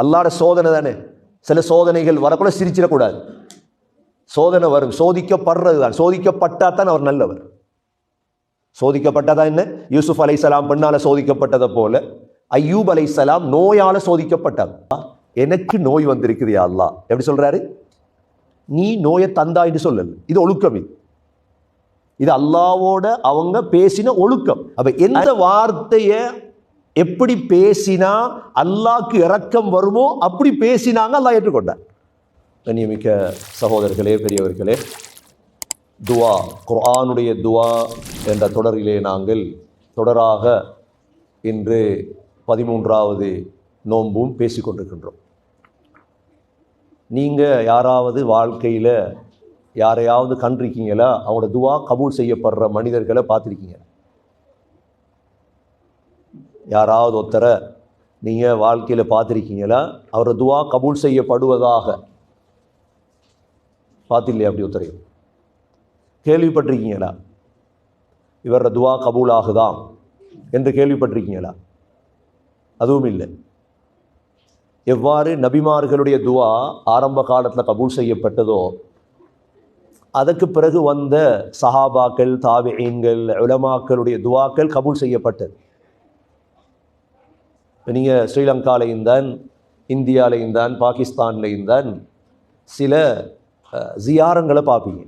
அல்லாட சோதனை தானே. சில சோதனைகள் வரக்கூட சிரிச்சிடக்கூடாது. சோதனை வரும். சோதிக்கப்படுறது தான். சோதிக்கப்பட்டா தான் அவர் நல்லவர். சோதிக்கப்பட்டதா என்ன? யூசுப் அலைசலாம் பெண்ணால சோதிக்கப்பட்டதை போல ஐயூப் அலைசலாம் நோயால சோதிக்கப்பட்டார் எனக்கு நோய் வந்திருக்குது யா அல்லாஹ். எப்படி சொல்றாரு? நீ நோயை தந்தாயின்னு சொல்லல. இது ஒழுக்கம் இது. இது அல்லாவோட அவங்க பேசின ஒழுக்கம். அப்ப எந்த வார்த்தைய எப்படி பேசினா அல்லாஹ்க்கு இறக்கம் வருமோ அப்படி பேசினாங்க அல்லாஹ் ஏற்றுக்கொண்டார். கண்ணியமிக்க சகோதரர்களே பெரியவர்களே துவா குர்ஆனுடைய துவா என்ற தொடரிலே நாங்கள் தொடராக இன்று பதிமூன்றாவது நோன்பும் பேசிக்கொண்டிருக்கின்றோம் நீங்கள் யாராவது வாழ்க்கையில் யாரையாவது கண்டிருக்கீங்களா? அவங்களோட துவா கபூல் செய்யப்படுற மனிதர்களை பார்த்துருக்கீங்க. யாராவது ஒருத்தரை நீங்கள் வாழ்க்கையில் பார்த்துருக்கீங்களா? அவரை துவா கபூல் செய்யப்படுவதாக. பார்த்தில்லையா அப்படி ஒருத்தரையும் கேள்விப்பட்டிருக்கீங்களா? இவரோட துவா கபூல் ஆகுதாம் என்று கேள்விப்பட்டிருக்கீங்களா? அதுவும் இல்லை. எவ்வாறு நபிமார்களுடைய துவா ஆரம்ப காலத்தில் கபூல் செய்யப்பட்டதோ அதற்கு பிறகு வந்த சஹாபாக்கள் தாபியீன்கள் உலமாக்களுடைய துவாக்கள் கபூல் செய்யப்பட்டது. நீங்கள் ஸ்ரீலங்காலையும் தான் இந்தியாலையும் தான் பாகிஸ்தான்லையும் தான் சில ஜியாரங்களை பார்ப்பீங்க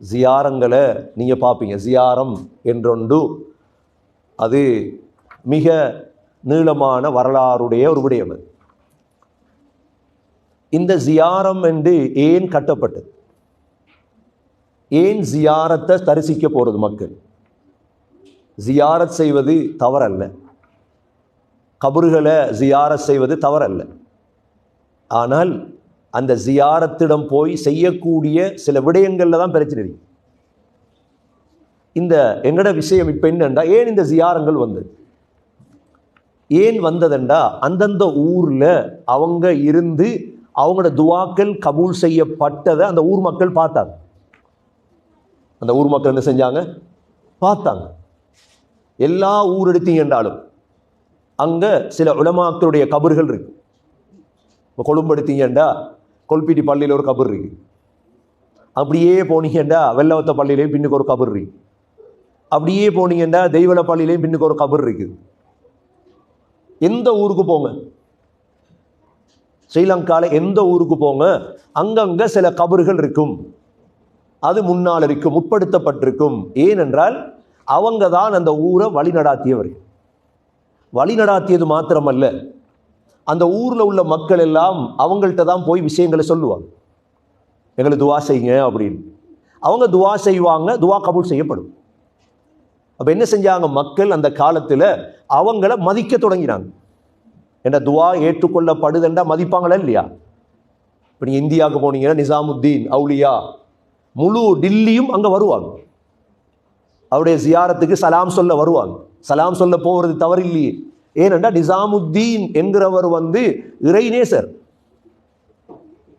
ஜியாரங்களை நீங்கள் பார்ப்பீங்க ஜியாரம் என்றொண்டு அது மிக நீளமான வரலாறுடைய ஒரு விடயம் அது. இந்த ஜியாரம் என்று ஏன் கட்டப்பட்டது? ஏன் ஜியாரத்தை தரிசிக்க போகிறது மக்கள்? ஜியாரத் செய்வது தவறல்ல. கபறுகளை ஜியாரத் செய்வது தவறல்ல. ஆனால் அந்த ஜியாரத்திடம் போய் செய்யக்கூடிய சில விடயங்களில் தான் பிரச்சனை. இருக்கு இந்த எங்கட விஷயம் இப்போ என்னண்டா? ஏன் இந்த ஜியாரங்கள் வந்தது? ஏன் வந்ததுண்டா? அந்தந்த ஊரில் அவங்க இருந்து அவங்களோட துவாக்கள் கபூல் செய்யப்பட்டதை அந்த ஊர் மக்கள் பார்த்தாங்க. அந்த ஊர் மக்கள் என்ன செஞ்சாங்க? பார்த்தாங்க. எல்லா ஊர் எடுத்தீங்கன்றாலும் அங்கே சில உலமாக்களுடைய கபர்கள் இருக்கு. இப்போ கொழும்பு எடுத்தீங்கண்டா கொல்பிட்டி பள்ளியில் ஒரு கபர் இருக்கு. அப்படியே போனீங்கண்டா வெள்ளவத்த பள்ளியிலையும் பின்னுக்கு ஒரு கபர் இருக்கு. அப்படியே போனீங்கண்டா தெய்வல பள்ளியிலையும் பின்னுக்கு ஒரு கபர் இருக்குது எந்த ஊருக்கு போங்க? ஸ்ரீலங்காவில் எந்த ஊருக்கு போங்க? அங்கங்கே சில கபர்கள் இருக்கும். அது முன்னால் இருக்கும் முற்படுத்தப்பட்டிருக்கும். ஏனென்றால் அவங்க தான் அந்த ஊரை வழிநடாத்தியவர்கள் வழிநடாத்தியது மாத்திரமல்ல. அந்த ஊரில் உள்ள மக்கள் எல்லாம் அவங்கள்ட்ட தான் போய் விஷயங்களை சொல்லுவாங்க. எங்களை துவா செய்யுங்க அப்படின்னு. அவங்க துவா செய்வாங்க துவா கபூல் செய்யப்படும். அப்போ என்ன செஞ்சாங்க மக்கள் அந்த காலத்தில்? அவங்கள மதிக்க தொடங்கினாங்க. என்ற துவா ஏற்றுக்கொள்ளப்படுதுண்டா மதிப்பாங்களா இல்லையா? இப்போ நீங்கள் இந்தியாவுக்கு போனீங்கன்னா நிசாமுத்தீன் அவுலியா முழு டில்லியும் அங்கே வருவாங்க. அவருடைய ஜியாரத்துக்கு சலாம் சொல்ல வருவாங்க. சலாம் சொல்ல போகிறது தவறில்லையே. ஏனென்றா நிசாமுத்தீன் என்கிறவர் வந்து இறைநேசர்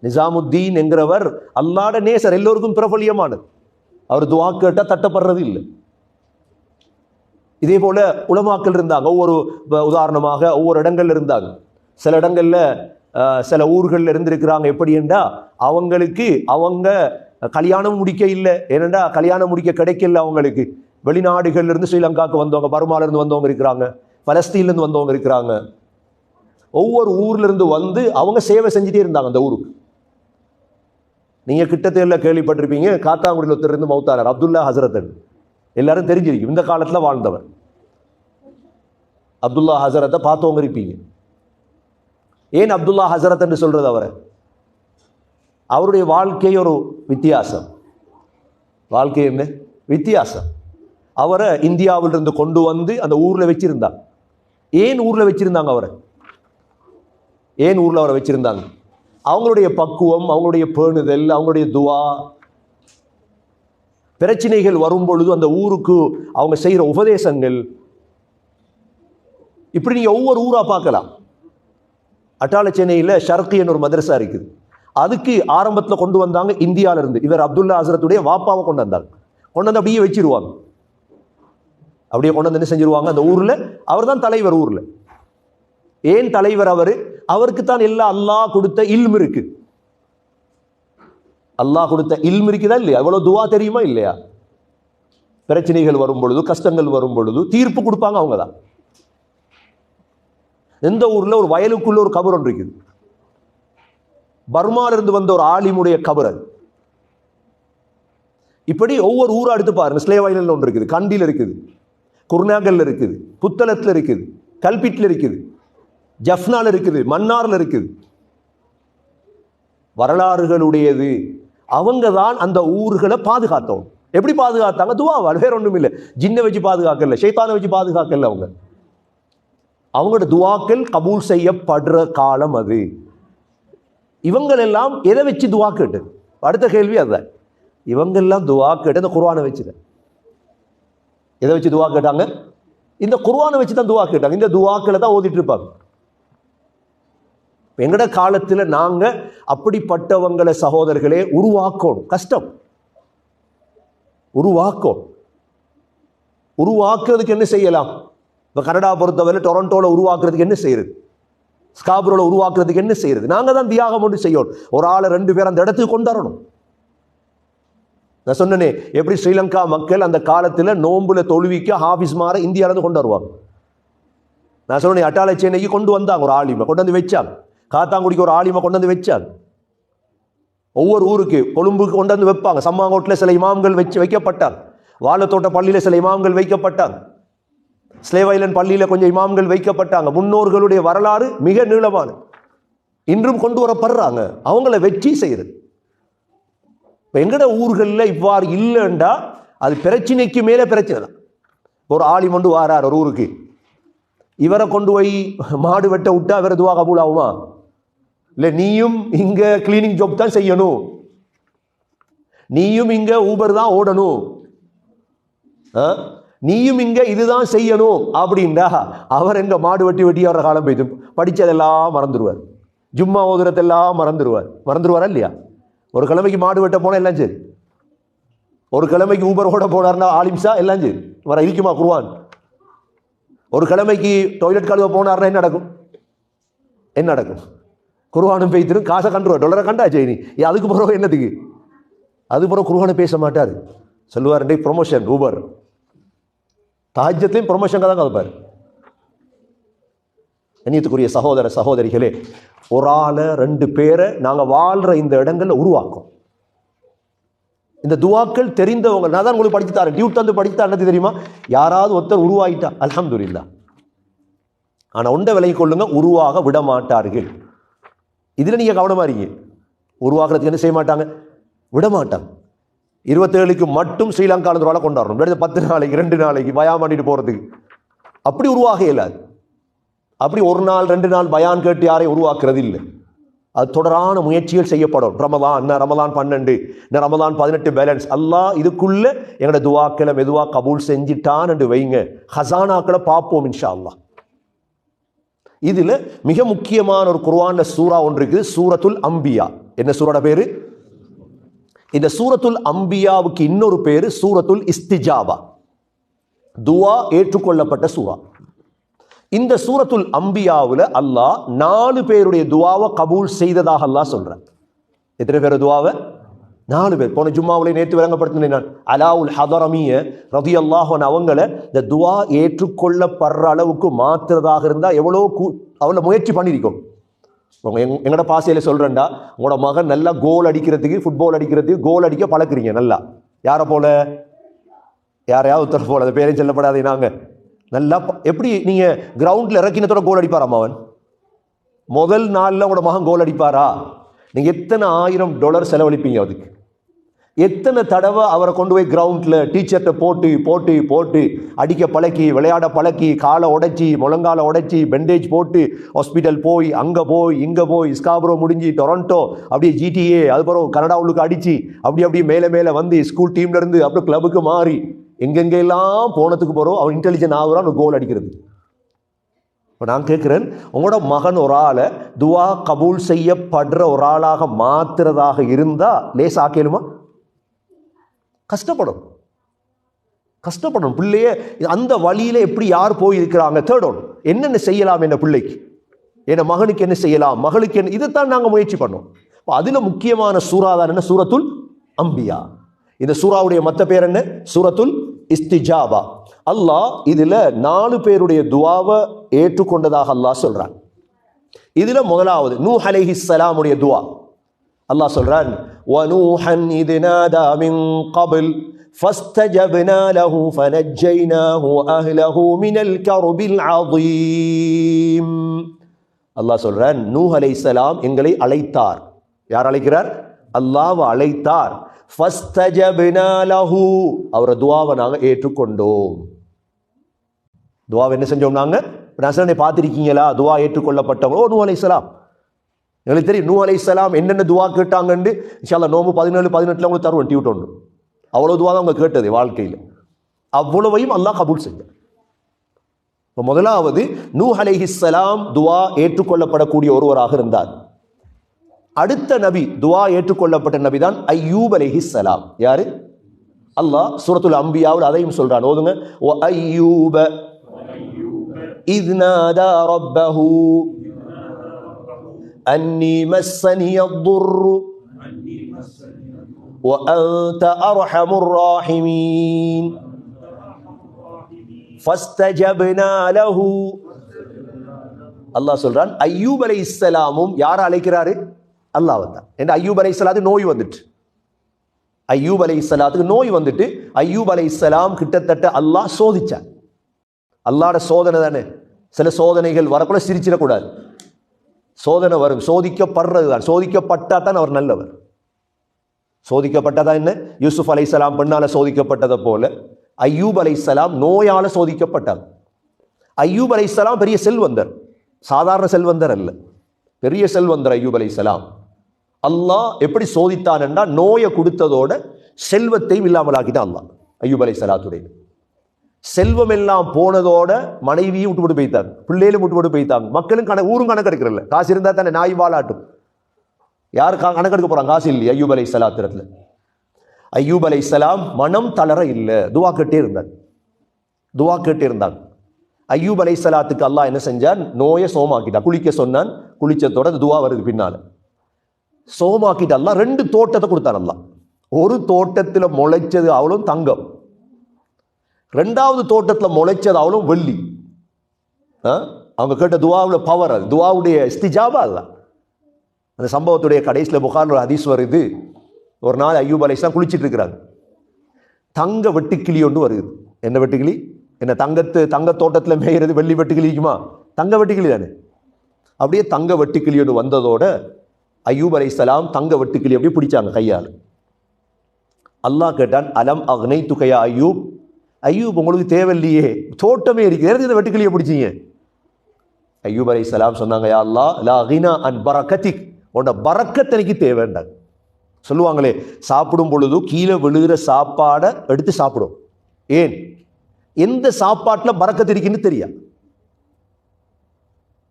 நிசாமுத்தீன் என்கிறவர் அல்லாட நேசர் எல்லோருக்கும் பிரபலியமானது. அவர் துவா கேட்டால் தட்டப்படுறது இல்லை இதே போல உலமாக்கள் இருந்தாங்க ஒவ்வொரு உதாரணமாக ஒவ்வொரு இடங்கள்ல இருந்தாங்க. சில இடங்கள்ல சில ஊர்களில் இருந்திருக்கிறாங்க. எப்படி என்றா அவங்களுக்கு அவங்க கல்யாணம் முடிக்க இல்லை. ஏனென்றா கல்யாணம் முடிக்க கிடைக்கல அவங்களுக்கு. வெளிநாடுகளிலிருந்து ஸ்ரீலங்காவுக்கு வந்தவங்க பருமாலிருந்து வந்தவங்க இருக்கிறாங்க. பலஸ்தீன்லேருந்து வந்தவங்க இருக்கிறாங்க. ஒவ்வொரு ஊர்லேருந்து வந்து அவங்க சேவை செஞ்சுட்டே இருந்தாங்க அந்த ஊருக்கு. நீங்கள் கிட்டத்தில் கேள்விப்பட்டிருப்பீங்க காத்தாங்குடியில் ஒருத்தர் இருந்து மௌத்தாரர் அப்துல்லா ஹசரத்தன். எல்லாரும் தெரிஞ்சிருக்கும் இந்த காலத்தில் வாழ்ந்தவர். அப்துல்லா ஹசரத்தை பார்த்தவங்க இருப்பீங்க. ஏன் அப்துல்லா ஹசரத் என்று சொல்றது அவரை? அவருடைய வாழ்க்கை ஒரு வித்தியாசம். வாழ்க்கை என்ன? வித்தியாசம். அவரை இந்தியாவிலிருந்து கொண்டு வந்து அந்த ஊரில் வச்சிருந்தாங்க. ஏன் ஊரில் வச்சிருந்தாங்க அவரை? ஏன் ஊரில் அவரை வச்சிருந்தாங்க? அவங்களுடைய பக்குவம் அவங்களுடைய பேணுதல் அவங்களுடைய துவா. பிரச்சனைகள் வரும் பொழுது அந்த ஊருக்கு அவங்க செய்கிற உபதேசங்கள். இப்படி நீங்கள் ஒவ்வொரு ஊராக பார்க்கலாம். அட்டாள சென்னையில் ஷர்கின்னு ஒரு மதரசா இருக்குது. அதுக்கு ஆரம்பத்தில் கொண்டு வந்தாங்க இந்தியால இருந்து இவர் அப்துல்லா ஹசரத்துடைய வாப்பாவை கொண்டு வந்தாங்க. கொண்டு வந்து அப்படியே வச்சிருவாங்க. அப்படியே கொண்டு வந்து என்ன செஞ்சிருவாங்க? அந்த ஊரில் அவர் தான் தலைவர் ஊரில். ஏன் தலைவர் அவர்? அவருக்கு தான் எல்லா அல்லாஹ் கொடுத்த இல்மு இருக்கு. அல்லாஹ் கொடுத்த இல்மு இருக்குதா இல்லையா? அவ்வளோ துவா தெரியுமா இல்லையா? பிரச்சனைகள் வரும் பொழுது கஷ்டங்கள் வரும் பொழுது தீர்ப்பு கொடுப்பாங்க அவங்க தான் எந்த ஊர்ல ஒரு வயலுக்குள்ள ஒரு கபர் ஒன்று இருக்குது. பர்மாலிருந்து வந்த ஒரு ஆலிமுடைய கபர் அது. இப்படி ஒவ்வொரு ஊரா எடுத்து பாருங்க. ஸ்லேவ் வயலில் ஒன்று இருக்குது கண்டியில் இருக்குது. குருநாகல்ல இருக்குது புத்தளத்தில் இருக்குது கல்பிட்டில் இருக்குது ஜஃப்னால் இருக்குது மன்னாரில் இருக்குது. வரலாறுகளுடையது. அவங்க தான் அந்த ஊர்களை பாதுகாத்தோம் எப்படி பாதுகாத்தாங்க? துவாவால் வேற ஒன்றும் இல்லை. ஜின்னை வச்சு பாதுகாக்கல ஷைத்தானை வச்சு பாதுகாக்கல அவங்க. அவங்களோட துவாக்கள் கபூல் செய்யப்படுற காலம் அது. இவங்கள் எல்லாம் எதை வச்சு துவா கேட்டு அடுத்த கேள்வி அதுதான். இவங்கெல்லாம் துவா கேட்டு அந்த குர்வானை வச்சுதான். எதை வச்சு துவா கேட்டாங்க? இந்த குர்வானை வச்சு தான் துவா கேட்டாங்க. இந்த துவாக்களை தான் ஓதிட்டு இருப்பாங்க. எங்கட காலத்தில் நாங்கள் அப்படிப்பட்டவங்களை சகோதரர்களே உருவாக்கணும். கஷ்டம். உருவாக்கணும். உருவாக்குறதுக்கு என்ன செய்யலாம்? இப்போ கனடா பொறுத்தவரை டொரண்டோவில் உருவாக்குறதுக்கு என்ன செய்யறது? ஸ்காபுரோவில் உருவாக்குறதுக்கு என்ன செய்யறது? நாங்கள் தான் தியாகம் ஒன்று செய்யணும். ஒரு ஆளை ரெண்டு பேர் அந்த இடத்துக்கு கொண்டு வரணும். நான் சொன்னனே எப்படி ஸ்ரீலங்கா மக்கள் அந்த காலத்தில் நோம்புல தொழுவிக்க ஹாஃபிஸ் மாற இந்தியாவிலேருந்து கொண்டு வருவாங்க. நான் சொன்னேன் அட்டாளை சென்னைக்கு கொண்டு வந்தாங்க ஒரு ஆலிமை கொண்டு வந்து வச்சாங்க. காத்தாங்குடிக்கு ஒரு ஆலிமை கொண்டு வந்து வச்சாங்க. ஒவ்வொரு ஊருக்கு கொழும்புக்கு கொண்டு வந்து வைப்பாங்க. சம்மாங்கோட்டில் சில இமாம்கள் வச்சு வைக்கப்பட்டாங்க. வாழத்தோட்ட பள்ளியில் சில இமாம்கள் வைக்கப்பட்டாங்க. ஸ்லேவைலன் பள்ளியில் கொஞ்சம் இமாம்கள் வைக்கப்பட்டாங்க. முன்னோர்களுடைய வரலாறு மிக நீளமானது. இன்றும் கொண்டு வரப்படுறாங்க. அவங்கள வெற்றி செய்கிறது இப்போ எங்கட ஊர்களில் இவ்வாறு இல்லைண்டா அது பிரச்சனைக்கு மேலே பிரச்சனை தான். ஒரு ஆளி கொண்டு வாரார் ஒரு ஊருக்கு. இவரை கொண்டு போய் மாடு வெட்ட விட்டா இவரை துவா கபூல் ஆகுமா? இல்லை நீயும் இங்கே கிளீனிங் ஜாப் தான் செய்யணும். நீயும் இங்கே ஊபர் தான் ஓடணும். ஆ? நீயும் இங்கே இதுதான் செய்யணும் அப்படின்டா அவர் எங்கே மாடு வெட்டி வெட்டி அவரை காலம் போயிட்டு படித்ததெல்லாம் மறந்துடுவார் ஜும்மா ஓதுறதெல்லாம் மறந்துடுவார் மறந்துடுவாரா இல்லையா? ஒரு கிழமைக்கு மாடு வெட்ட போனால் எல்லாம் சரி. ஒரு கிழமைக்கு ஊபர் ஓட போனார்னா ஆலிம்சா எல்லாம் சரி. வர இருக்குமா குருவான் ஒரு கிழமைக்கு டாய்லெட் கழுவ போனார்னா என்ன நடக்கும்? என்ன நடக்கும்? குருவானும் பேய்த்திரும் காசை கண்டுருவா. டொலரை கண்டா நீ அதுக்கு பிறகு என்னத்துக்கு? அது பிறகு குருவானை பேச மாட்டார். சொல்லுவார் ப்ரொமோஷன் ஊபர். தாஜ்யத்திலையும் ப்ரொமோஷன் தான் கதப்பார் கண்ணியத்துக்குரிய சகோதர சகோதரிகளே ஒரு ஆளை ரெண்டு பேரை நாங்கள் வாழ்கிற இந்த இடங்களில் உருவாக்கும் இந்த துவாக்கள் தெரிந்தவங்க நான் தான் உங்களுக்கு படிச்சு தரேன். டியூட் தந்து படிச்சு என்னது தெரியுமா? யாராவது ஒருத்தர் உருவாயிட்டா இல்லா ஆனால் உண்டை விலகி கொள்ளுங்க உருவாக விட மாட்டார்கள் இதில் நீங்கள் கவனமா இருக்கீங்க. உருவாகிறதுக்கு என்ன செய்ய மாட்டாங்க? விட மாட்டாங்க இருபத்தேழுக்கு மட்டும் ஸ்ரீலங்காவில் ஒரு ஆளை கொண்டாடணும். பத்து நாளைக்கு ரெண்டு நாளைக்கு பயான் போகிறதுக்கு அப்படி உருவாக இயலாது அப்படி ஒரு நாள் ரெண்டு நாள் பயான் கேட்டு யாரையும் உருவாக்குறது இல்லை அது தொடரான முயற்சிகள் செய்யப்படும். ரமதான் என்ன ரமதான் பன்னெண்டு. என்ன ரமதான் பதினெட்டு பேலன்ஸ் அல்லாஹ் இதுக்குள்ள எங்களோட துவாக்களை மெதுவாக கபூல் செஞ்சிட்டான் என்று வைங்க. ஹசானாக்களை பார்ப்போம் இன்ஷா அல்லா இதில் மிக முக்கியமான ஒரு குர்வான சூரா ஒன்று இருக்குது. சூரத்துல் அம்பியா. என்ன சூரோட பேரு? இந்த சூரத்துல் அம்பியாவுக்கு இன்னொரு பேரு சூரத்துல் இஸ்திஜாபா. துவா ஏற்றுக்கொள்ளப்பட்ட சூறா இந்த சூரத்துல் அம்பியாவில் அல்லாஹ் நாலு பேருடைய துவாவை கபூல் செய்ததாக அல்லாஹ் சொல்கிறேன் எத்தனை பேர் துவாவை? நாலு பேர். போன ஜும்மாவில் நேற்று விளங்கப்படுத்தினேன் நான். அலாவுல் ஹதரமிய ரதி அல்லாஹன் அவங்கள இந்த துவா ஏற்றுக்கொள்ளப்படுற அளவுக்கு மாத்துறதாக இருந்தால் எவ்வளோ கூ அவளை முயற்சி பண்ணியிருக்கோம். உங்க எங் எங்களோட பாசையில் சொல்கிறேன்டா உங்களோட மகன் நல்லா கோல் அடிக்கிறதுக்கு ஃபுட்பால் அடிக்கிறதுக்கு கோல் அடிக்க பழக்கிறீங்க நல்லா. யாரை போல? யாரையாவது ஒருத்தர் போல. அது பேரையும் சொல்லப்படாதே நாங்கள் நல்லா எப்படி நீங்கள் கிரவுண்டில் இறக்கினத்தோட கோல் அடிப்பாராம் அவன்? முதல் நாளில் உங்களோட மகன் கோல் அடிப்பாரா? நீங்கள் எத்தனை ஆயிரம் டாலர் செலவழிப்பீங்க அதுக்கு? எத்தனை தடவை அவரை கொண்டு போய் கிரவுண்டில் டீச்சர்கிட்ட போட்டு போட்டு போட்டு அடிக்க பழக்கி விளையாட பழக்கி காலை உடைச்சி முழங்கால உடைச்சி பெண்டேஜ் போட்டு ஹாஸ்பிட்டல் போய் அங்கே போய் இங்கே போய் ஸ்காப்ரோ முடிஞ்சு டொரண்டோ அப்படியே ஜிடிஏ அதுக்கப்புறம் கனடா உள்ளுக்கு அடிச்சு அப்படி அப்படியே மேலே மேலே வந்து ஸ்கூல் டீம்லேருந்து அப்படியே கிளப்புக்கு மாறி எங்கெங்கெல்லாம் போனதுக்கு போகிறோம் அவன் இன்டெலிஜென்ட் ஆகுறான் கோல் அடிக்கிறது. இப்போ நான் கேட்குறேன் உங்களோட மகன் ஒரு ஆளை துவா கபூல் செய்யப்படுற ஒரு ஆளாக மாத்துறதாக இருந்தால் லேஸ் ஆக்கலுமா கஷ்டப்படும். கஷ்டப்படும். பிள்ளைய அந்த வழியில் எப்படி யார் போயிருக்கிறாங்க? தேடணும் என்னென்ன செய்யலாம் என்ன பிள்ளைக்கு? என்ன மகனுக்கு என்ன செய்யலாம்? மகளுக்கு என்ன? இதைத்தான் நாங்கள் முயற்சி பண்ணோம். இப்போ அதில் முக்கியமான சூறா தான் என்ன? சூரத்துல் அம்பியா. இந்த சூறாவுடைய மற்ற பேர் என்ன? சூரத்துல் இஸ்திஜாபா அல்லாஹ் இதுல நாலு பேருடைய துவாவை ஏற்றுக்கொண்டதாக அல்லாஹ் சொல்றான் இதுல முதலாவது நூ அலைஹி ஸலாமுடைய துவா அல்லாஹ் சொல்றான் وَنُوحًا إِذْ نَادَى مِن قَبْلُ فَاسْتَجَبْنَا لَهُ فَنَجَّيْنَاهُ وَأَهْلَهُ مِنَ الْكَرْبِ الْعَظِيمِ அல்லாஹ் சொல்றான் நூ அலைஹிஸ்ஸலாம் எங்களை அழைத்தார் யார் அழைக்கிறார் அல்லாஹ் அழைத்தார் ஃபஸ்தஜப்னா லஹு துவாவை நாங்கள் ஏற்றுக்கொண்டோம் துவாவை என்ன செஞ்சோம் நாங்கள் நசரனை பார்த்துருக்கீங்களா துவா ஏற்றுக்கொள்ளப்பட்டவங்களோ நூ அலைசலாம் எங்களுக்கு தெரியும் நூ அலைசலாம் என்னென்ன துவா கேட்டாங்கன்னு இன்ஷால்லா நோம்பு பதினேழு பதினெட்டில் அவங்களுக்கு தருவோம் டியூட்டோண்டு அவ்வளோ துவா தான் அவங்க கேட்டது வாழ்க்கையில் அவ்வளவையும் அல்லாஹ் கபூல் செஞ்சார் இப்போ முதலாவது நூ அலைஹிஸ்ஸலாம் துவா ஏற்றுக்கொள்ளப்படக்கூடிய ஒருவராக இருந்தார் அடுத்த நபி துவா ஏற்றுக்கொள்ளப்பட்ட நபி தான் ஐயூப் அலைஹிஸ்ஸலாம் யாரு அல்லாஹ் சூரத்துல் அம்பியாவில் அதையும் சொல்றான் ஓதுங்க ஓ ஐயூப إذ نادى ربه أني مسني الضر وأنت أرحم الراحمين فاستجبنا له அல்லாஹ் சொல்றான் ஐயூப் அலை இஸ்லாமும் யார் அழைக்கிறாரு அல்லாஹ் வந்தான். என்ன ஐயூப் அலை இஸ்லாத்துக்கு நோய் வந்துட்டு? ஐயூப் அலை இஸ்லாத்துக்கு நோய் வந்துட்டு ஐயூப் அலை இஸ்லாம் கிட்டத்தட்ட அல்லாஹ் சோதிச்சார் அல்லாட சோதனை தானே. சில சோதனைகள் வரக்கூட சிரிச்சிடக்கூடாது. சோதனை வரும். சோதிக்கப்படுறது தான். சோதிக்கப்பட்டா தான் அவர் நல்லவர். சோதிக்கப்பட்டதா என்ன? யூசுப் அலைசலாம் பெண்ணால சோதிக்கப்பட்டதை போல ஐயூப் அலைசலாம் நோயால சோதிக்கப்பட்டார் ஐயூப் அலைசலாம் பெரிய செல்வந்தர். சாதாரண செல்வந்தர் அல்ல. பெரிய செல்வந்தர் ஐயூப் அலைசலாம் அல்லாஹ் எப்படி சோதித்தான் என்றால் நோயை கொடுத்ததோட செல்வத்தையும் இல்லாமலாக்கிட்டான் அல்லாஹ். ஐயூப் அலைசலாத்துடைய செல்வம் எல்லாம் போனதோட மனைவியும் விட்டு விட்டு போய்த்தாங்க. பிள்ளைகளும் விட்டு விட்டு போய்த்தாங்க. மக்களும் கணக்கு ஊரும் கணக்கு எடுக்கிறல்ல காசு இருந்தால் தானே நாய் வாழாட்டும். யார் கா- கணக்கெடுக்க போகிறாங்க காசு இல்லையா? ஐயூப் அலை சலாத்திரத்தில் ஐயூப் அலை சலாம் மனம் தளர இல்லை. துவா கேட்டே இருந்தாங்க. துவா கேட்டே இருந்தாங்க. ஐயூப் அலை சலாத்துக்கு அல்லாஹ் என்ன செஞ்சான்? நோயை சோமாக்கிட்டான். குளிக்க சொன்னான். குளிச்சதோட அந்த துவா வருது பின்னால். சோமாக்கிட்டு அல்ல ரெண்டு தோட்டத்தை கொடுத்தான் அல்ல ஒரு தோட்டத்தில் முளைச்சது அவளும் தங்கம். ரெண்டாவது தோட்டத்தில் முளைச்சது அவளும் வெள்ளி. ஆ? அவங்க கேட்ட துவாவில் பவர் அது. துவாவுடைய இஸ்திஜாபா அல்ல. அந்த சம்பவத்துடைய கடைசியில் புகார் ஒரு ஹதீஸ் வருது. ஒரு நாள் ஐயூப் அலைஸ்லாம் குளிச்சிட்டு இருக்கிறாங்க. தங்க வெட்டுக்கிளி ஒன்று வருது. என்ன வெட்டுக்கிளி? என்ன தங்கத்து தங்க தோட்டத்தில் மேய்கிறது வெள்ளி வெட்டுக்கிளிக்குமா தங்க வெட்டுக்கிளி தானே. அப்படியே தங்க வெட்டுக்கிளி ஒன்று வந்ததோட ஐயூப் அலைஹிஸ்ஸலாம் தங்க வெட்டுக்கிளி அப்படியே பிடிச்சாங்க கையால். அல்லாஹ் கேட்டான் அலம் அக்னை துகையா ஐயூப்? ஐயூப் உங்களுக்கு தேவையில்லையே. தோட்டமே இருக்குது இந்த வெட்டுக்கிளியை பிடிச்சீங்க? ஐயூப் சலாம் சொன்னாங்க யா அல்லாஹ் லா கினா அன் பரக்கத்திக். உன்னோட பறக்கத்தனைக்கு தேவைண்டாங்க சொல்லுவாங்களே சாப்பிடும் பொழுது கீழே விழுகிற சாப்பாடை எடுத்து சாப்பிடும். ஏன்? எந்த சாப்பாட்டில் பறக்கத்திருக்குன்னு தெரியா?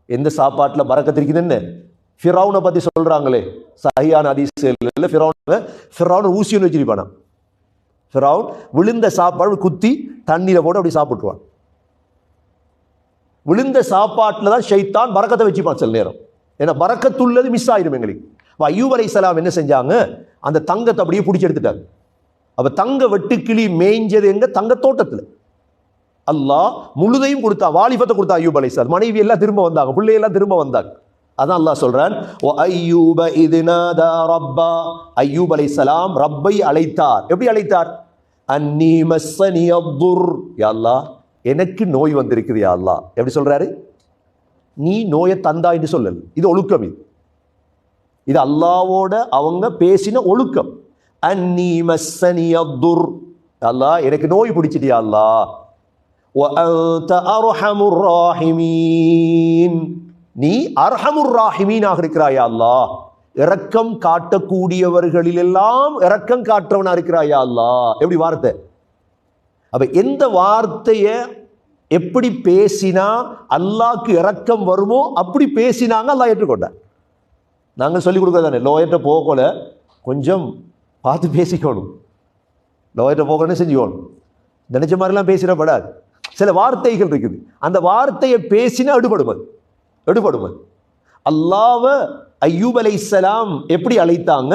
எந்த சாப்பாட்டில் பறக்கத்து இருக்குதுன்னு ஃபிரௌனை பற்றி சொல்கிறாங்களே சஹியான அதிசயில் ஃபிரௌன ஃபிரௌன் ஊசி வச்சிருப்பானா? ஃபிரௌன் விழுந்த சாப்பாடு குத்தி தண்ணியில் போட்டு அப்படி சாப்பிட்ருவான் விழுந்த சாப்பாட்டில் தான் ஷைத்தான் பறக்கத்தை வச்சுப்பான் சில நேரம். ஏன்னா பறக்கத்துள்ளது மிஸ் ஆயிரும் எங்களுக்கு. அப்ப ஐயூப் அலைஹிஸ்ஸலாம் என்ன செஞ்சாங்க? அந்த தங்கத்தை அப்படியே பிடிச்சி எடுத்துட்டாங்க. அப்போ தங்க வெட்டுக்கிளி மேய்ஞ்சது எங்க? தங்க தோட்டத்தில் அல்லாஹ் முழுதையும் கொடுத்தா வாலிபத்தை கொடுத்தா ஐயூப் அலைஹிஸ்ஸலாம் மனைவி எல்லாம் திரும்ப வந்தாங்க பிள்ளையெல்லாம் திரும்ப வந்தாங்க. அதான் அல்லாஹ் சொல்கிறான் ஓ ஐயூப இதுநாதா ரப்பா. ஐயூப் அலை சலாம் ரப்பை அழைத்தார். எப்படி அழைத்தார்? அன்னி மஸ்ஸனி அப்துர் யாழ்லா எனக்கு நோய் வந்திருக்குது யாழ்லா எப்படி சொல்கிறாரு நீ நோயை தந்தா என்று சொல்லல். இது ஒழுக்கம் இது. இது அல்லாவோட அவங்க பேசின ஒழுக்கம். அன்னி மஸ்ஸனி அப்துர் அல்லா எனக்கு நோய் பிடிச்சிட்டியா அல்லா நீ அர்ஹமுர் ராஹிமீனாக இருக்கிறாயா அல்லா இரக்கம் காட்டக்கூடியவர்களிலெல்லாம் இரக்கம் காட்டுறவனா இருக்கிறாயா அல்லா எப்படி வார்த்தை? அப்ப எந்த வார்த்தையை எப்படி பேசினா அல்லாக்கு இரக்கம் வருமோ அப்படி பேசினாங்க அல்லாஹ் ஏற்றுக்கொண்டார். நாங்கள் சொல்லிக் கொடுக்கறதானே லோயர்கிட்ட போகல கொஞ்சம் பார்த்து பேசிக்கணும். லோயர்கிட்ட போகணும்னு செஞ்சுக்கணும். நினைச்ச மாதிரிலாம் பேசிடப்படாது. சில வார்த்தைகள் இருக்குது. அந்த வார்த்தையை பேசினா எடுபடும் அது எடுபடும் அது அல்லாவ ஐயூப் அலைஹிஸ்ஸலாம் எப்படி அழைத்தாங்க?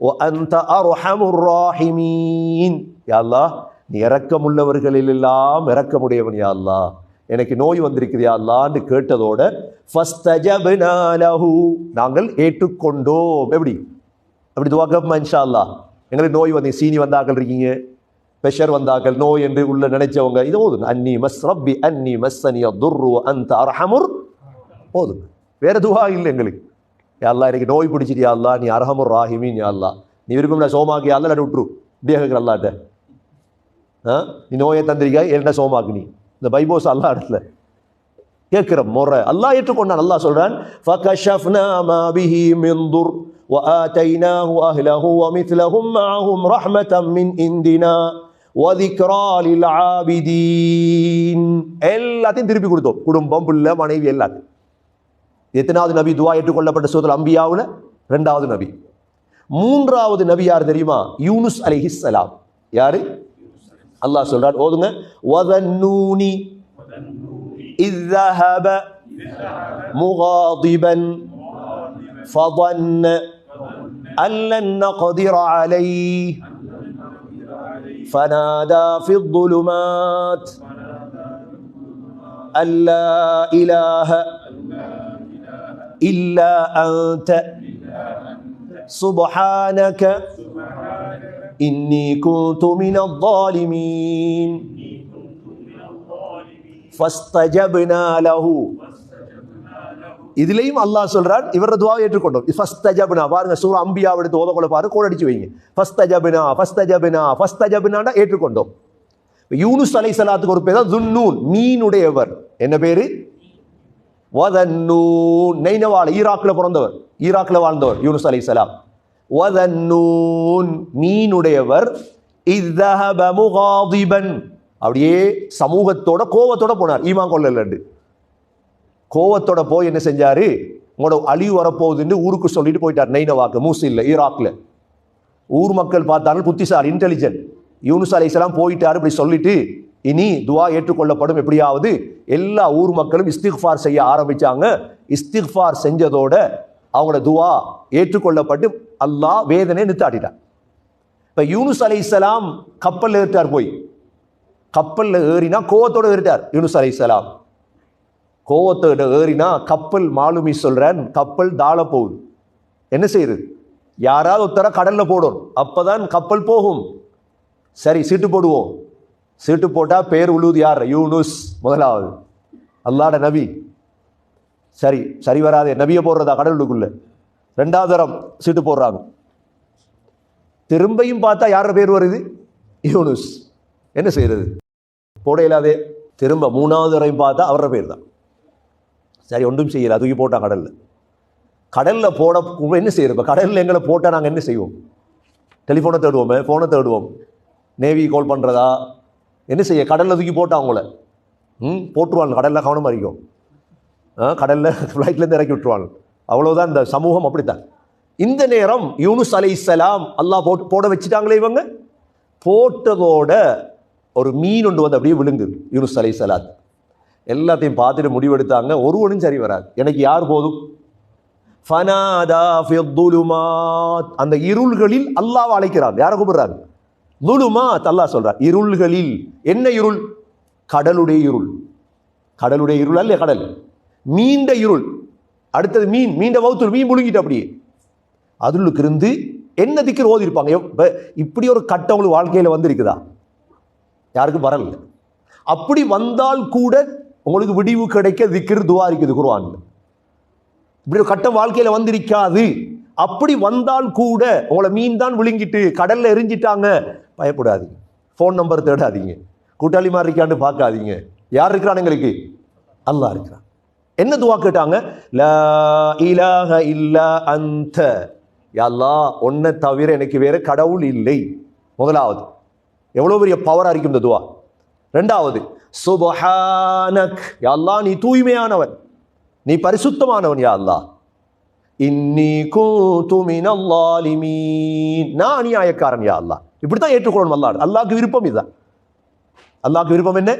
"வ அன்த அர்ஹமுர் ராஹிமீன். யா அல்லாஹ் நீ இறக்கமுள்ளவர்களில் எல்லாம் இறக்கமுடையவன் யா அல்லாஹ். எனக்கு நோய் வந்திருக்குது யாழ்லான்னு கேட்டதோட நாங்கள் ஏற்றுக்கொண்டோம். எப்படி? அப்படி துவாக்கமா இன்ஷா அல்லாஹ் எங்களுக்கு நோய் வந்து சீனி வந்தாக்கள் இருக்கீங்க ப்ரெஷர் வந்தாக்கள் நோய் என்று உள்ள நினைச்சவங்க இது ஓதுங்க அன்னி மஸ் ரப்பி அன்னி மஸ் மஸ்ஸனிய துர்ரு அந்த அரஹமுர் ஓதுங்க வேற துவா இல்லை எங்களுக்கு யா அல்லாஹ் எனக்கு நோய் பிடிச்சிட்டு யா அல்லாஹ் நீ அரஹமுர் ராஹிமீன் யா அல்லாஹ் நீ விருப்பம் சோமாக்கி யா அல்லாஹ் விட்டுரு இப்படியே கேட்குற அல்லாட்ட ஆ நீ நோயை தந்திரிக்கா என்ன சோமாக்கு நீ இந்த பைபோஸ் அல்லா இடத்துல கேட்கிற முறை அல்லாஹ் ஏற்றுக்கொண்டான் அல்லாஹ் சொல்றான் فَكَشَفْنَا مَا بِهِ مِنْ ضُرٍّ وَآتَيْنَاهُ أَهْلَهُ وَمِثْلَهُمْ مَعَهُمْ رَحْمَةً مِنْ عِنْدِنَا وَذِكْرَى لِلْعَابِدِينَ எல்லாத்தையும் திருப்பி கொடுத்தோம் குடும்பம் பிள்ளை மனைவி எல்லாத்தையும் எத்தனாவது நபி துவா ஏற்றுக்கொள்ளப்பட்ட சூதல் அம்பியாவுல ரெண்டாவது நபி மூன்றாவது நபி யார் தெரியுமா யூனுஸ் அலைஹிஸ்ஸலாம் யாரு அல்லாஹ் சொல்றார் ஓதுங்க வதன்னூனி إذ ذهب مغاضبا فظن أن لن نقدر عليه فنادى في الظلمات أن لا إله إلا أنت سبحانك إني كنت من الظالمين ஃபஸ்தஜப்னா லஹு இதுலயும் அல்லாஹ் சொல்றான் இவர துவாவை ஏற்றுக்கொண்டோம் ஃபஸ்தஜப்னா பாருங்க சூரா அம்பியா எடுத்து ஓதக்குள்ள பாரு கோட் அடிச்சு வைங்க ஃபஸ்தஜப்னா ஃபஸ்தஜப்னா ஃபஸ்தஜப்னா ஏற்றுக்கொண்டோம் யூனுஸ் அலைஹிஸ்ஸலாத்துக்கு ஒரு பேர் தான் துன்னூன் மீனுடையவர் என்ன பேரு வதன்னு நெய்னவாள் ஈராக்கில் பிறந்தவர். ஈராக்கில் வாழ்ந்தவர் யூனுஸ் அலைஹிஸ்ஸலாம் வதன்னூன் மீனுடையவர். அப்படியே சமூகத்தோட கோவத்தோட போனார். ஈமான் கொள்ளலண்டு கோவத்தோட போய் என்ன செஞ்சாரு? உங்களோட அழிவு வரப்போகுதுன்னு ஊருக்கு சொல்லிட்டு போயிட்டார் நைனவாக்கு மூசில்ல ஈராக்ல ஊர் மக்கள் பார்த்தாலும் புத்திசாலி இன்டெலிஜென்ட் யூனுஸ் அலைஹிஸ்ஸலாம் போயிட்டாரு இப்படி சொல்லிட்டு இனி துவா ஏற்றுக்கொள்ளப்படும். எப்படியாவது எல்லா ஊர் மக்களும் இஸ்திக்ஃபார் செய்ய ஆரம்பிச்சாங்க. இஸ்திக்ஃபார் செஞ்சதோட அவங்களோட துவா ஏற்றுக்கொள்ளப்பட்டு அல்லாஹ் வேதனை நிறுத்தாட்டிட்டான். இப்போ யூனுஸ் அலீசலாம் கப்பலில் ஏறிட்டார் போய். கப்பலில் ஏறினா கோவத்தோட ஏறிட்டார் யூனுஸ் அலை இஸ்லாம் கோவத்தோட ஏறினா கப்பல் மாலுமி சொல்கிறேன் கப்பல் தாழ போகுது. என்ன செய்யுது? யாராவது ஒருத்தர கடலில் போடும் அப்போதான் கப்பல் போகும். சரி சீட்டு போடுவோம். சீட்டு போட்டால் பேர் உழுவுது யார்? யூனுஸ் முதலாவது. அல்லாட நபி. சரி சரி வராதே. நபியை போடுறதா? கடவுளுக்குள்ள. ரெண்டாவது தரம் சீட்டு போடுறாங்க. திரும்பியும் பார்த்தா யார பேர் வருது? யூனுஸ். என்ன செய்யறது? போட இல்லாதே திரும்ப மூணாவது தரையும் பார்த்தா அவர பேர் தான். சரி ஒன்றும் செய்யல. தூக்கி போட்டான் கடலில். கடலில் போட என்ன செய்யறது? இப்போ கடலில் எங்களை போட்டால் நாங்கள் என்ன செய்வோம்? டெலிஃபோனை தேடுவோமே ஃபோனை தேடுவோம். நேவி கால் பண்ணுறதா என்ன செய்ய? கடலில் தூக்கி போட்டான் அவங்கள. ம்? போட்டுருவாங்க. கடலில் கவனமாக இருக்கும் ஆ கடலில் ஃப்ளைட்லேருந்து இறக்கி விட்டுருவாங்க. அவ்வளோதான் இந்த சமூகம் அப்படித்தான். இந்த நேரம் யூனுஸ் அலைஹிஸ்ஸலாம் அல்லாஹ் போட்டு போட வச்சுட்டாங்களே இவங்க. போட்டதோட ஒரு மீன் ஒன்று வந்து அப்படியே விழுங்குது யூனுஸ் அலைஹிஸ்ஸலாத் எல்லாத்தையும் பார்த்துட்டு முடிவெடுத்தாங்க. ஒருவனும் சரி வராது. எனக்கு யார் போதும்? ஃபனாதா அந்த இருள்களில் அல்லாஹ் அழைக்கிறான். யாரை கூப்பிடுறாங்க? லுலுமா தல்லா சொல்றார் இருள்களில். என்ன இருள்? கடலுடைய இருள். கடலுடைய இருள் அல்ல கடல். மீண்ட இருள். அடுத்தது மீன். மீண்ட வகுத்து மீன் முழுங்கிட்டு அப்படியே. அதுளுக்கு இருந்து என்ன திக்கிற ஓதி இருப்பாங்க இப்படி ஒரு கட்டம் உங்களுக்கு வாழ்க்கையில் வந்திருக்குதா? யாருக்கும் வரல. அப்படி வந்தால் கூட உங்களுக்கு விடிவு கிடைக்க திக்கிர் துவா இருக்குது இப்படி ஒரு கட்டம் வாழ்க்கையில் வந்திருக்காது. அப்படி வந்தால் கூட உங்களை மீன் தான் விழுங்கிட்டு கடல்ல எரிஞ்சிட்டாங்க. பயப்படாதீங்க. ஃபோன் நம்பர் தேடாதீங்க. கூட்டாளி மாதிரி இருக்கான்னு பார்க்காதீங்க. யார் இருக்கிறான் எங்களுக்கு? அல்லாஹ் இருக்கிறான். என்ன துவா கேட்டாங்க? லா இலாக இல்லா அந்த யல்லா ஒன்றை தவிர எனக்கு வேற கடவுள் இல்லை. முதலாவது எவ்வளோ பெரிய பவராக இருக்கும் இந்த துவா? ரெண்டாவது சுபஹானக். யல்லா நீ தூய்மையானவன். நீ பரிசுத்தமானவன் யா அல்லா இன்னி கூ மினல் லாலிமீன் நான் அநியாயக்காரன் யா அல்லா இப்படி தான் ஏற்றுக்கொள்ளணும் அல்லாஹ் அல்லாஹ்க்கு விருப்பம் இதுதான் அல்லாஹ்க்கு விருப்பம் என்ன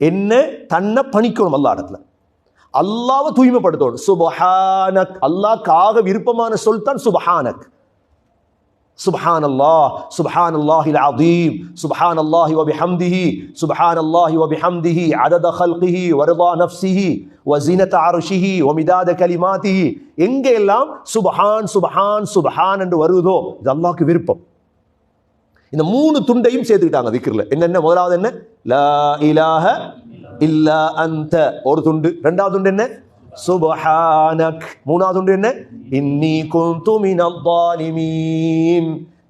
என்ன தன்னை பணிக்கணும் அல்லா இடத்துல அல்லாவை தூய்மைப்படுத்தணும் சுபஹானக் அல்லாஹ்க்காக விருப்பமான சொல் தான் சுபஹானக் سبحان الله سبحان الله العظيم سبحان الله وبحمده سبحان الله وبحمده عدد خلقه ورضا نفسه وزينة عرشه ومداد كلماته எங்க எல்லாம் சுபஹான் சுபஹான் சுபஹான் என்று வருதோ இது அல்லாஹ்க்கு விருப்பம் இந்த மூணு துண்டையும் சேர்த்துக்கிட்டாங்க திக்கிரில் என்னென்ன? முதலாவது என்ன? லா இலாஹ இல்லா அந்த. ஒரு துண்டு. ரெண்டாவது துண்டு என்ன? சுபஹானக். மூணாவது துண்டு என்ன? இன்னி குந்து மினப்பாலிமீன்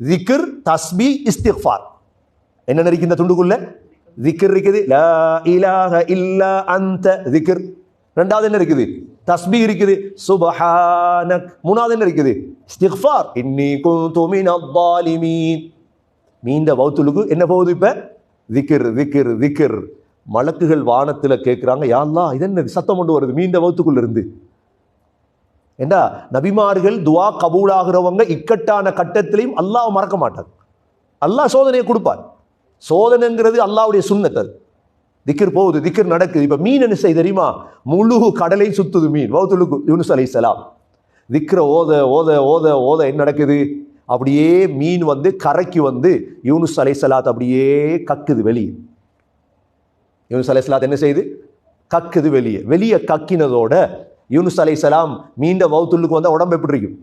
திக்ர் தஸ்பி இஸ்திஃபார் என்ன இருக்கு இந்த துண்டுக்குள்ள? திக்ர் இருக்குது. லா இலாஹ இல்லா அந்த. திக்ர். ரெண்டாவது என்ன இருக்குது? தஸ்பி இருக்குது. சுபஹானக். மூணாவது என்ன இருக்குது? இஸ்திஃபார் இன்னி குந்து மினப்பாலிமீன் மீந்த வௌத்துலுக்கு என்ன போகுது இப்போ? திக்கிர் திக்கிர் திக்கிர் மலக்குகள் வானத்தில் கேட்குறாங்க யாரெல்லாம் இதென்னது சத்தம் கொண்டு வருது? மீந்த வௌத்துக்குள்ளேருந்து. ஏண்டா? நபிமார்கள் துவா கபூலாகிறவங்க இக்கட்டான கட்டத்திலையும் அல்லாஹ் மறக்க மாட்டார். அல்லாஹ் சோதனையை கொடுப்பார். சோதனைங்கிறது அல்லாவுடைய சுண்ணத்தை திக்கிர் போகுது திக்கிர் நடக்குது. இப்போ மீன் என்ன செய்ய தெரியுமா? முழுகு கடலை சுத்துது மீன். வௌத்துலுக்கு யூனுஸ் அலை சலாம் திக்கிற ஓத ஓத ஓத ஓத என்ன நடக்குது? அப்படியே மீன் வந்து கரைக்கு வந்து யூனுஸ் அலை சலாத் அப்படியே கக்குது வெளியே. யூனுஸ் அலை சலாத் என்ன செய்யுது? கக்குது வெளியே. வெளியே கக்கினதோட யூனுஸ் சலாம் மீண்ட வௌத்துலுக்கு வந்தால் உடம்பு எப்படி இருக்கும்?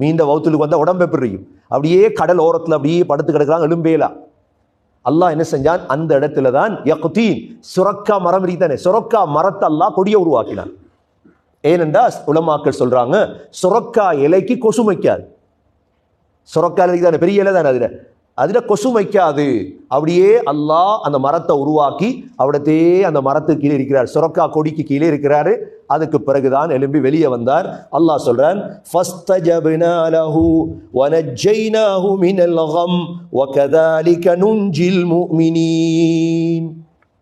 மீண்ட வௌத்துலுக்கு வந்தால் உடம்பு எப்படி இருக்கும்? அப்படியே கடல் ஓரத்தில் அப்படியே படுத்து கிடக்குறாங்க எலும்பேலா. அல்லாஹ் என்ன செஞ்சான்? அந்த இடத்துல தான் யக்தீன் சுரக்கா மரம் இருக்குதானே சுரக்கா மரத்தை அல்லாஹ் கொடியை உருவாக்கினான். ஏனென்றா உலமாக்கள் சொல்றாங்க சுரக்கா இலைக்கு கொசு வைக்காது. சுரக்கால் தானே பெரிய இலை தானே அதில்? அதில் கொசு வைக்காது. அப்படியே அல்லாஹ் அந்த மரத்தை உருவாக்கி அவடத்தையே அந்த மரத்துக்கு கீழே இருக்கிறார். சுரக்கா கொடிக்கு கீழே இருக்கிறாரு. அதுக்கு பிறகுதான் எலும்பி வெளியே வந்தார். அல்லாஹ் சொல்றான்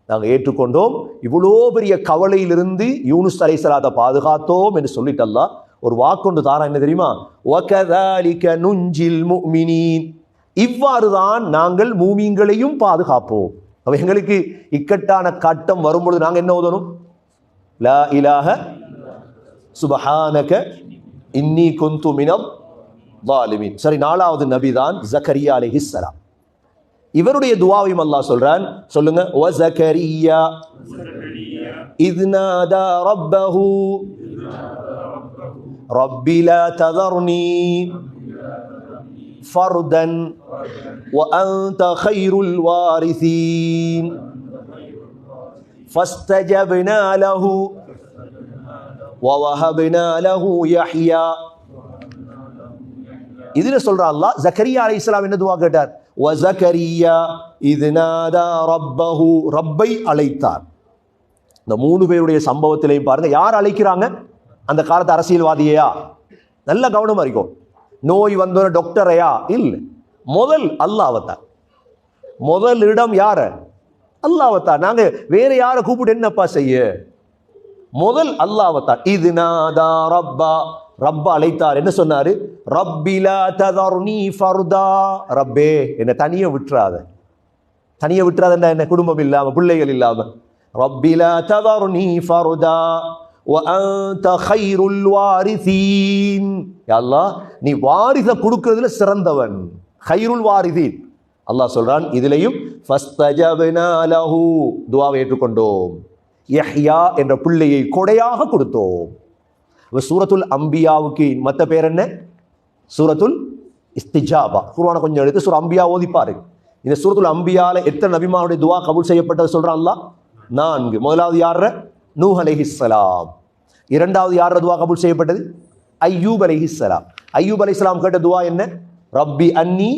நாங்கள் ஏற்றுக்கொண்டோம். இவ்வளோ பெரிய கவலையிலிருந்து யூனுஸ் அலைசலாத்தை பாதுகாத்தோம் என்று சொல்லிட்டு அல்லாஹ் ஒரு வாக்கொண்டு தாரா என்ன தெரியுமா? ஒகதாலிக நுஞ்சில் முமினீன். இவ்வாறு தான் நாங்கள் மூமிங்களையும் பாதுகாப்போம். அவ எங்களுக்கு இக்கட்டான கட்டம் வரும்பொழுது நாங்கள் என்ன ஓதணும்? லா இலாக சுபஹானக இன்னி கொந்து மினம் வாலிமின் சரி நாலாவது நபி தான் ஜக்கரியா அலிஹிஸ்ஸலாம் இவருடைய துவாவையும் அல்லாஹ் சொல்றான். சொல்லுங்க ஒ ஜக்கரியா இத்னாதா ரப்பஹு. ரப்பி லா ததர்னி فردا وأنت خير الوارثين فاستجبنا له ووهبنا له يحيى இதுல சொல்ற அல்லாஹ் ஜக்கரியா அலை இஸ்லாம் என்ன துவா கேட்டார் வசகரியா இது நாதா ரப்பஹு ரப்பை அழைத்தார் இந்த மூணு பேருடைய சம்பவத்திலையும் பாருங்க யார் அழைக்கிறாங்க அந்த காலத்து அரசியல்வாதியா நல்ல கவனமாக இருக்கும் நோய் வந்தோட டாக்டரையா இல்லை. முதல் அல்லாவத்தான் முதல் இடம் யார? அல்லாவத்தான் நாங்கள் வேற யாரை கூப்பிட்டு என்னப்பா செய்ய? முதல் அல்லாவத்தான் இது நாதா ரப்பா. ரப்பா அழைத்தார். என்ன சொன்னாரு? ரப்பிலா ததர்னி ஃபர்தா. ரப்பே என்னை தனிய விட்டுறாத. தனியை விட்டுறாதண்டா என்ன? குடும்பம் இல்லாமல் பிள்ளைகள் இல்லாம. ரப்பிலா ததர்னி ஃபர்தா. அல்லாஹ் நீ வாரிச கொடுக்கறதுல சிறந்தவன். ஹைருல் வாரிதீன் அல்லாஹ் சொல்றான் இதுலையும் துவாவை ஏற்றுக்கொண்டோம். யஹ்யா என்ற பிள்ளையை கொடையாக கொடுத்தோம். சூரத்துல் அம்பியாவுக்கு மற்ற பேர் என்ன? சூரத்துல் இஸ்திஜாபா. குருவான கொஞ்சம் எடுத்து சூர் அம்பியா ஓதிப்பாரு இந்த சூரத்துல் அம்பியால எத்தனை நபிமானுடைய துவா கபூல் செய்யப்பட்டது சொல்றான்ல நான்கு. முதலாவது யார நூஹ் அலிஹிஸ்லாம் இரண்டாவது யார் துவா கபூல் செய்யப்பட்டது? ஐயூப் அலிஹிஸ்லாம் ஐயூப் அலிஸ்லாம் கேட்ட துவா என்ன? ரப்பி அன்னி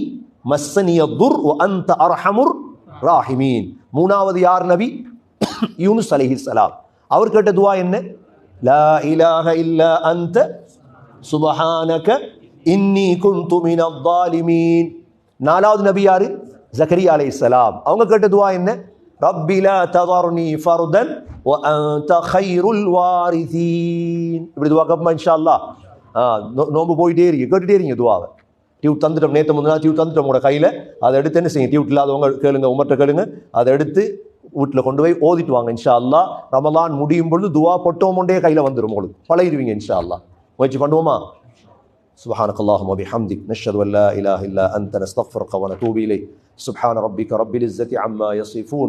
மஸ்ஸனிய துர் அந்த அர்ஹமுர் ராஹிமீன். மூணாவது யார் நபி? யூனுஸ் அலிஹிஸ்லாம் அவர் கேட்ட துவா என்ன? லா இலாஹ இல்லா அந்த சுபஹானக இன்னி குந்து மினத் தாலிமீன் நாலாவது நபி யாரு? ஜக்கரியா அலைஹிஸ்ஸலாம் அவங்க கேட்ட துவா என்ன? ரப்பி லா ததர்னி ஃபர்தன் வ அன்த கைருல் வாரிதீன் இப்படி துவா கப்பமா இன்ஷா அல்லாஹ் ஆ, நோ- நோன்பு போயிட்டே இருக்கு கேட்டுட்டே இருங்க துவாவை டியூட் தந்துட்டோம் நேற்று முந்தினா டியூட் தந்துட்டோம் உங்களோட கையில் அதை எடுத்து என்ன செய்யுங்க டியூட் இல்லாதவங்க கேளுங்க உமர்ட்ட கேளுங்க அதை எடுத்து வீட்டில் கொண்டு போய் ஓதிட்டு வாங்க இன்ஷா அல்லாஹ் ரமலான் முடியும் பொழுது துவா பொட்டோமோண்டே கையில் வந்துடும் உங்களுக்கு பழகிடுவீங்க இன்ஷா அல்லாஹ் முயற்சி பண்ணுவோமா سبحانك اللهم وبحمدك نشهد ان لا اله الا انت نستغفرك ونتوب اليك سبحان ربك رب العزه عما يصفون